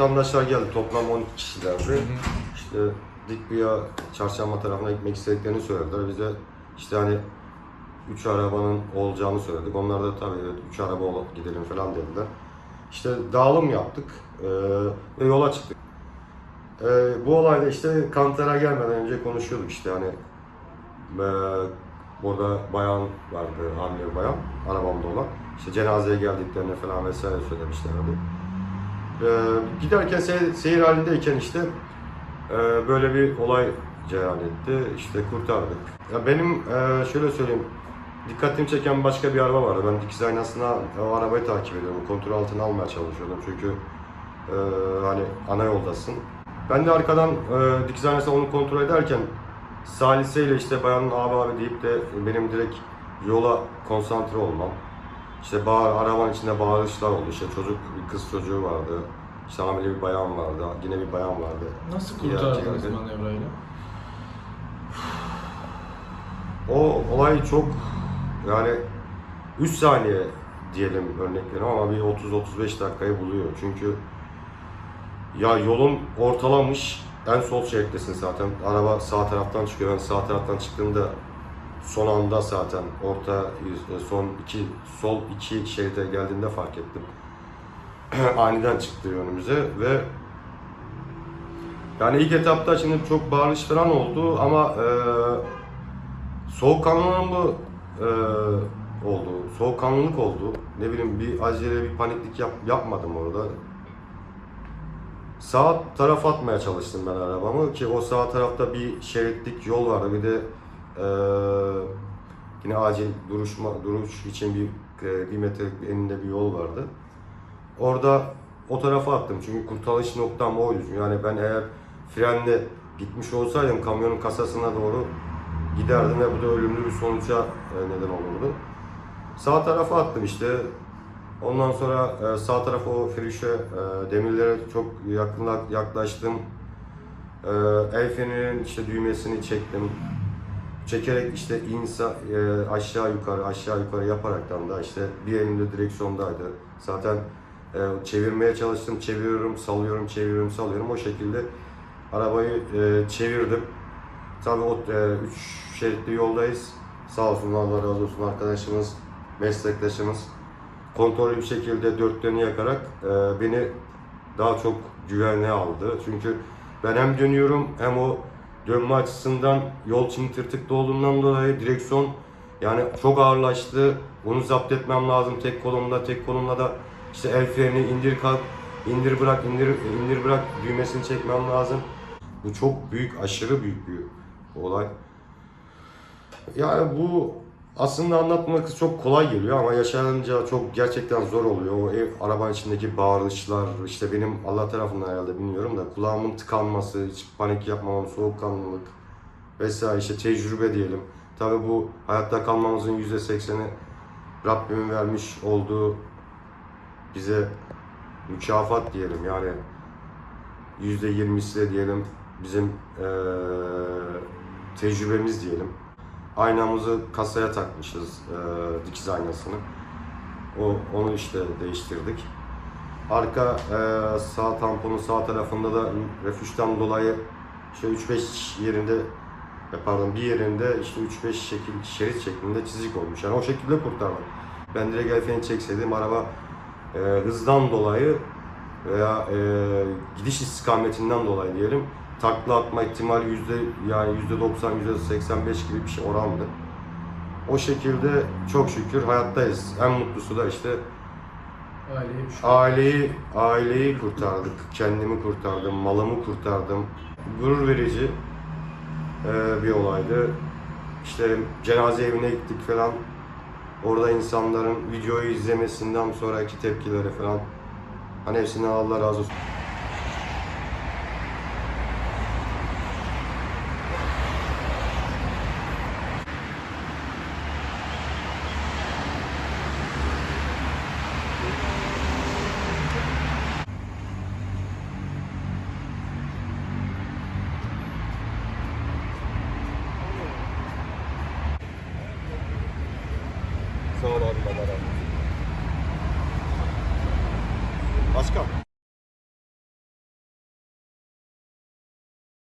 vatandaşlar geldi. Toplam 12 kişilerdi. İşte Dikbiya çarşamba tarafına gitmek istediklerini söylediler. Bize işte hani 3 arabanın olacağını söyledik. Onlar da tabii evet 3 araba olup gidelim falan dediler. İşte dağılım yaptık eee, ve yola çıktık. Eee, bu olayda işte Kantar'a gelmeden önce konuşuyorduk işte hani eee burada bayan vardı, hamile bayan, arabamda olan. İşte cenazeye geldiklerini falan vesaire söylemişlerdi. Eee giderken seyir, seyir halindeyken işte eee, böyle bir olay cereyan etti. İşte kurtardık. Ya benim eee, şöyle söyleyeyim, dikkatimi çeken başka bir araba vardı. Ben dikiz aynasına o arabayı takip ediyorum. Kontrol altına almaya çalışıyordum çünkü eee, hani ana yoldasın. Ben de arkadan eee dikiz aynasına onu kontrol ederken Salise ile işte bayanın abi abi deyip de benim direkt yola konsantre olmam. İşte bağır, arabanın içinde bağırışlar oldu. İşte çocuk, bir kız çocuğu vardı. İşte hamile bir bayan vardı. Yine bir bayan vardı. Nasıl kurtardınız manevrayla? O olay çok yani 3 saniye diyelim örnekleri ama bir 30-35 dakikayı buluyor. Çünkü ya yolun ortalamış en sol şerittesin zaten. Araba sağ taraftan çıkıyor. Ben sağ taraftan çıktığımda son anda zaten orta e, son iki sol iki şeride geldiğinde fark ettim. Aniden çıktı önümüze ve yani ilk etapta şimdi çok bağırış falan oldu ama e, soğukkanlılığım mı e, oldu, soğukkanlılık oldu. Ne bileyim bir acele bir paniklik yap, yapmadım orada. Sağ taraf atmaya çalıştım ben arabamı ki o sağ tarafta bir şeritlik yol vardı. Bir de e, yine acil duruşma duruş için bir e, bir metrelik eninde bir yol vardı. Orada o tarafa attım çünkü kurtarış noktam oydu. Yani ben eğer frenle gitmiş olsaydım kamyonun kasasına doğru giderdim ve bu da ölümlü bir sonuca e, neden olurdu. Sağ tarafa attım işte. Ondan sonra e, sağ tarafa o frişe demirlere çok yaklaştım. El fenerinin işte düğmesini çektim. Çekerek işte insa e, aşağı yukarı aşağı yukarı yaparaktan da işte bir elimde direksiyondaydı. Zaten e, çevirmeye çalıştım, çeviriyorum, salıyorum, çeviriyorum, salıyorum. O şekilde arabayı e, çevirdim. Tabii o e, üç şeritli yoldayız. Sağ olsun Allah razı olsun arkadaşımız, meslektaşımız kontrollü bir şekilde dörtlerini yakarak e, beni daha çok güvenliğe aldı. Çünkü ben hem dönüyorum hem o dönme açısından yol çim tırtıklı olduğundan dolayı direksiyon yani çok ağırlaştı. Onu zapt etmem lazım tek kolumda, tek kolumla da işte el freni indir kalk, indir bırak, indir indir bırak düğmesini çekmem lazım. Bu çok büyük, aşırı büyük bir olay. Yani bu aslında anlatmak çok kolay geliyor ama yaşanınca çok gerçekten zor oluyor. O ev, arabanın içindeki bağırışlar, işte benim Allah tarafından herhalde bilmiyorum da kulağımın tıkanması, hiç panik yapmamam, soğukkanlılık vesaire işte tecrübe diyelim. Tabii bu hayatta kalmamızın yüzde sekseni Rabbimin vermiş olduğu bize mükafat diyelim yani yüzde yirmisi de diyelim bizim eee, tecrübemiz diyelim. Aynamızı kasaya takmışız eee, dikiz aynasını. O onu işte değiştirdik. Arka eee, sağ tamponun sağ tarafında da refüjden dolayı işte 3-5 yerinde e, pardon bir yerinde işte 3-5 şekil şerit şeklinde çizik olmuş. Yani o şekilde kurtardım. Ben direkt el freni çekseydim araba e, hızdan dolayı veya e, gidiş istikametinden dolayı diyelim takla atma ihtimali yüzde yani yüzde 90 yüzde 85 gibi bir şey orandı. O şekilde çok şükür hayattayız. En mutlusu da işte Aileye bir şey. aileyi aileyi kurtardık, kendimi kurtardım, malımı kurtardım. Gurur verici e, bir olaydı. İşte cenaze evine gittik falan. Orada insanların videoyu izlemesinden sonraki tepkileri falan. Hani hepsinden Allah razı olsun. Sağ ol abi. Başka?